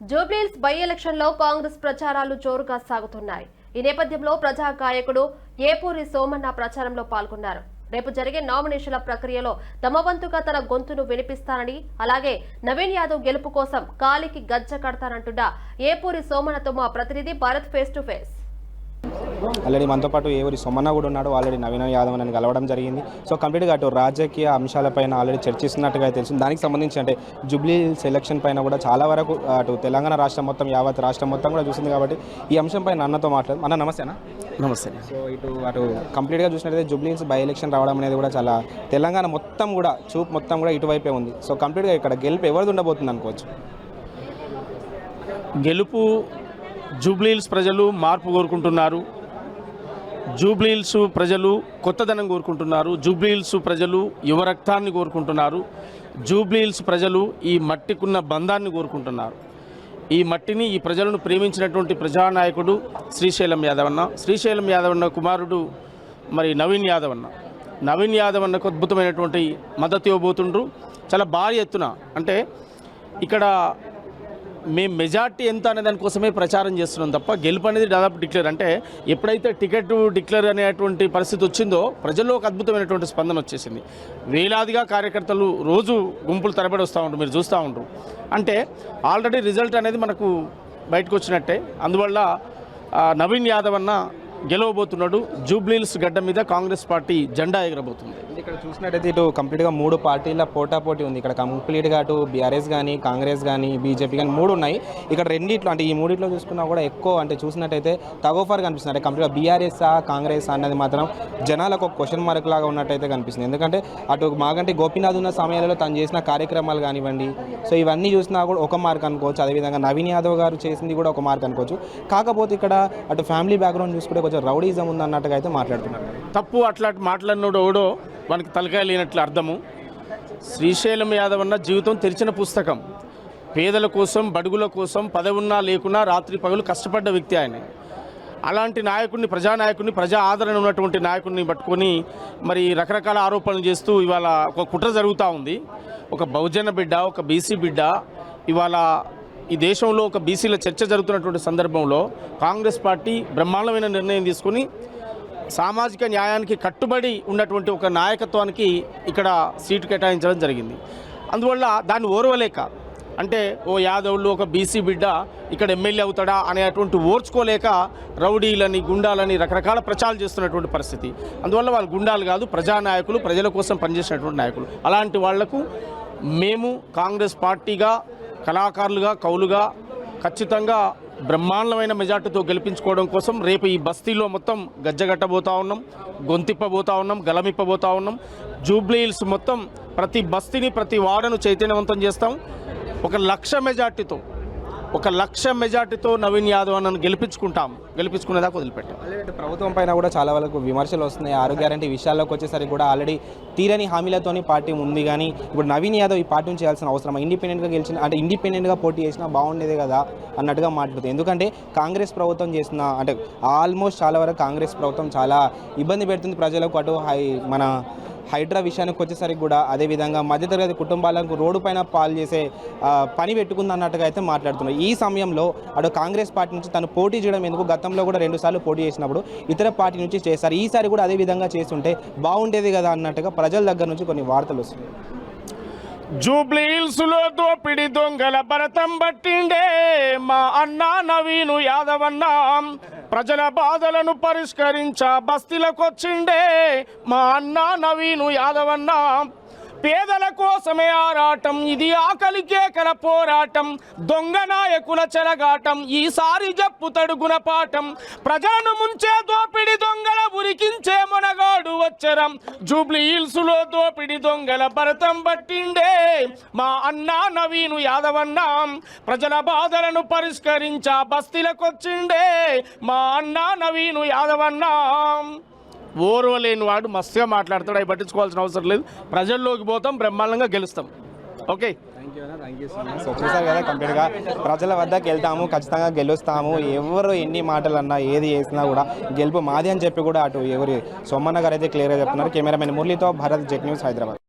Jubilee Hills by ఎలక్షన్లో కాంగ్రెస్ ప్రచారాలు జోరుగా సాగుతున్నాయి. ఈ నేపథ్యంలో ప్రజా గాయకుడు ఏపూరి సోమన్న ప్రచారంలో పాల్గొన్నారు. రేపు జరిగే నామినేషన్ల ప్రక్రియలో తమ వంతుగా తన గొంతును వినిపిస్తానని అలాగే నవీన్ యాదవ్ గెలుపు కోసం కాలికి గజ్జ కడతానంటున్న ఏపూరి సోమన్నతో మా ప్రతినిధి Bharat face to face already మనతో పాటు ఎవరి సొమ్మన్న కూడా ఉన్నాడు ఆల్రెడీ నవీన యాదవ్ అని కలవడం జరిగింది. సో కంప్లీట్గా అటు రాజకీయ అంశాలపైన ఆల్రెడీ చర్చిస్తున్నట్టుగా తెలిసింది. దానికి సంబంధించి అంటే జూబ్లీ సెలక్షన్ పైన కూడా చాలా వరకు అటు తెలంగాణ రాష్ట్రం మొత్తం యావత్ రాష్ట్రం మొత్తం కూడా చూసింది కాబట్టి ఈ అంశం పైన అన్నతో మాట్లాడు అన్న నమస్తేనా నమస్తే. సో ఇటు అటు కంప్లీట్గా చూసినట్టయితే జూబ్లీస్ బై ఎలక్షన్ రావడం అనేది కూడా చాలా తెలంగాణ మొత్తం కూడా చూపు మొత్తం కూడా ఇటువైపే ఉంది. సో కంప్లీట్గా ఇక్కడ గెలుపు ఎవరిది ఉండబోతుంది అనుకోవచ్చు? గెలుపు జూబ్లీహిల్స్ ప్రజలు మార్పు కోరుకుంటున్నారు. జూబ్లీహిల్స్ ప్రజలు కొత్తదనం కోరుకుంటున్నారు. జూబ్లీహిల్స్ ప్రజలు యువ రక్తాన్ని కోరుకుంటున్నారు. జూబ్లీహిల్స్ ప్రజలు ఈ మట్టికున్న బంధాన్ని కోరుకుంటున్నారు. ఈ మట్టిని ఈ ప్రజలను ప్రేమించినటువంటి ప్రజానాయకుడు శ్రీశైలం యాదవన్న శ్రీశైలం యాదవన్న కుమారుడు మరి నవీన్ యాదవన్న. నవీన్ యాదవన్నకు అద్భుతమైనటువంటి మద్దతు ఇవ్వబోతుండ్రు. చాలా భారీ ఎత్తున అంటే ఇక్కడ మేము మెజార్టీ ఎంత అనే దానికోసమే ప్రచారం చేస్తున్నాం తప్ప గెలుపు అనేది దాదాపు డిక్లేర్. అంటే ఎప్పుడైతే టికెట్ డిక్లేర్ అనేటువంటి పరిస్థితి వచ్చిందో ప్రజల్లో ఒక అద్భుతమైనటువంటి స్పందన వచ్చేసింది. వేలాదిగా కార్యకర్తలు రోజు గుంపులు తరబడి వస్తూ ఉంటారు మీరు చూస్తూ ఉంటారు అంటే ఆల్రెడీ రిజల్ట్ అనేది మనకు బయటకు వచ్చినట్టే. అందువల్ల నవీన్ యాదవ్ అన్న గెలవబోతున్నాడు. జూబ్లీల్స్ గడ్డ మీద కాంగ్రెస్ పార్టీ జెండా ఎగరబోతుంది. ఇక్కడ చూసినట్టయితే ఇటు కంప్లీట్గా మూడు పార్టీల పోటాపోటీ ఉంది. ఇక్కడ కంప్లీట్గా అటు బీఆర్ఎస్ కానీ కాంగ్రెస్ కానీ బీజేపీ కానీ మూడు ఉన్నాయి. ఇక్కడ రెండిట్లో అంటే ఈ మూడిట్లో చూసుకున్నా కూడా ఎక్కువ అంటే చూసినట్టయితే తగోఫర్ కనిపిస్తుంది. అంటే కంప్లీట్గా బీఆర్ఎస్ కాంగ్రెస్ అన్నది మాత్రం జనాలకు ఒక క్వశ్చన్ మార్క్ లాగా ఉన్నట్టయితే కనిపిస్తుంది. ఎందుకంటే అటు మాకంటే గోపీనాథ్ ఉన్న సమయాలలో తను చేసిన కార్యక్రమాలు కానివ్వండి. సో ఇవన్నీ చూసినా కూడా ఒక మార్క్ అనుకోవచ్చు. అదేవిధంగా నవీన్ యాదవ్ గారు చేసింది కూడా ఒక మార్క్ అనుకోవచ్చు. కాకపోతే ఇక్కడ అటు ఫ్యామిలీ బ్యాక్గ్రౌండ్ చూసుకుంటే కొంచెం రౌడీజం ఉందన్నట్టుగా అయితే మాట్లాడుతున్నారు. తప్పు అట్లాంటి మాట్లాడినోడు ఎవడో మనకి తలకాయ లేనట్లు అర్థము. శ్రీశైలం యాదవ్ అన్న జీవితం తెరిచిన పుస్తకం. పేదల కోసం బడుగుల కోసం పదవున్నా లేకున్నా రాత్రి పగలు కష్టపడ్డ వ్యక్తి ఆయన. అలాంటి నాయకుడిని ప్రజానాయకుడిని ప్రజా ఆదరణ ఉన్నటువంటి నాయకుడిని పట్టుకొని మరి రకరకాల ఆరోపణలు చేస్తూ ఇవాళ ఒక కుట్ర జరుగుతూ ఉంది. ఒక బహుజన బిడ్డ ఒక బీసీ బిడ్డ ఇవాళ ఈ దేశంలో ఒక బీసీల చర్చ జరుగుతున్నటువంటి సందర్భంలో కాంగ్రెస్ పార్టీ బ్రహ్మాండమైన నిర్ణయం తీసుకుని సామాజిక న్యాయానికి కట్టుబడి ఉన్నటువంటి ఒక నాయకత్వానికి ఇక్కడ సీటు కేటాయించడం జరిగింది. అందువల్ల దాన్ని ఓర్వలేక అంటే ఓ యాదవులు ఒక బీసీ బిడ్డ ఇక్కడ ఎమ్మెల్యే అవుతాడా అనేటువంటి ఓర్చుకోలేక రౌడీలని గుండాలని రకరకాల ప్రచారాలు చేస్తున్నటువంటి పరిస్థితి. అందువల్ల వాళ్ళు గుండాలు కాదు ప్రజానాయకులు ప్రజల కోసం పనిచేసినటువంటి నాయకులు. అలాంటి వాళ్ళకు మేము కాంగ్రెస్ పార్టీగా కళాకారులుగా కౌలుగా ఖచ్చితంగా బ్రహ్మాండమైన మెజార్టీతో గెలిపించుకోవడం కోసం రేపు ఈ బస్తీలో మొత్తం గజ్జగట్టబోతా ఉన్నాం గొంతిప్పబోతా ఉన్నాం గలమిప్పబోతా ఉన్నాం. జూబ్లీహిల్స్ మొత్తం ప్రతి బస్తీని ప్రతి వార్డును చైతన్యవంతం చేస్తాం. ఒక లక్ష మెజార్టీతో ఒక లక్ష మెజార్టీతో నవీన్ యాదవ్ అన్నను గెలిపించుకుంటాం. గెలిపించుకునేదాకా వదిలిపెట్టాం. ప్రభుత్వం పైన కూడా చాలా వరకు విమర్శలు వస్తున్నాయి. ఆరోగ్య గ్యారంటీ విషయాల్లోకి వచ్చేసరికి కూడా ఆల్రెడీ తీరని హామీలతోని పార్టీ ఉంది కానీ ఇప్పుడు నవీన్ యాదవ్ ఈ పార్టీని చేయాల్సిన అవసరం ఇండిపెండెంట్గా గెలిచిన అంటే ఇండిపెండెంట్గా పోటీ చేసినా బాగుండేదే కదా అన్నట్టుగా మాట్లాడుతుంది. ఎందుకంటే కాంగ్రెస్ ప్రభుత్వం చేసిన అంటే ఆల్మోస్ట్ చాలా వరకు కాంగ్రెస్ ప్రభుత్వం చాలా ఇబ్బంది పెడుతుంది ప్రజలకు అటు హై మన హైడ్రా విషయానికి వచ్చేసరికి కూడా అదేవిధంగా మధ్యతరగతి కుటుంబాలకు రోడ్డు పైన పాలు చేసే పని పెట్టుకుంది అన్నట్టుగా అయితే మాట్లాడుతున్నారు. ఈ సమయంలో అటు కాంగ్రెస్ పార్టీ నుంచి తను పోటీ చేయడం ఎందుకు? గతంలో కూడా రెండుసార్లు పోటీ చేసినప్పుడు ఇతర పార్టీ నుంచి చేశారు. ఈసారి కూడా అదే విధంగా చేస్తుంటే బాగుండేది కదా అన్నట్టుగా ప్రజల దగ్గర నుంచి కొన్ని వార్తలు వస్తున్నాయి. జూబ్లీహిల్స్లో దోపిడి దొంగల భరతం పట్టిండే మా అన్న నవీను యాదవన్నా. ప్రజల బాధలను పరిష్కరించ బస్తీలకొచ్చిండే మా అన్న నవీను యాదవన్న. పేదల కోసమే ఆరాటం ఇది ఆకలి కేకల పోరాటం దొంగ నాయకుల చెలగాటం ఈసారి జప్పు తడుగున పాఠం. ప్రజలను ముంచే దోపిడి దొంగల ఉరికించే మొనగాడు వచ్చరం. జూబ్లీ హిల్స్లో దోపిడి దొంగల భరతం పట్టిండే మా అన్న నవీను యాదవన్న. ప్రజల బాధలను పరిష్కరించా బస్తీలకొచ్చిండే మా అన్న నవీను యాదవన్నా. ఓర్వలేని వాడు మస్తుగా మాట్లాడతాడు అవి పట్టించుకోవాల్సిన అవసరం లేదు. ప్రజల్లోకి పోతాం బ్రహ్మాండంగా గెలుస్తాం. ఓకే? సో చూసారు కదా కంప్లీట్గా ప్రజల వద్దకు వెళ్తాము ఖచ్చితంగా గెలుస్తాము. ఎవరు ఎన్ని మాటలు అన్నా ఏది చేసినా కూడా గెలుపు మాది అని చెప్పి కూడా అటు ఎవరి సొమ్మన్న గారు అయితే క్లియర్గా చెప్తున్నారు. కెమెరామెన్ మురళితో భారత్ జెట్ న్యూస్ హైదరాబాద్.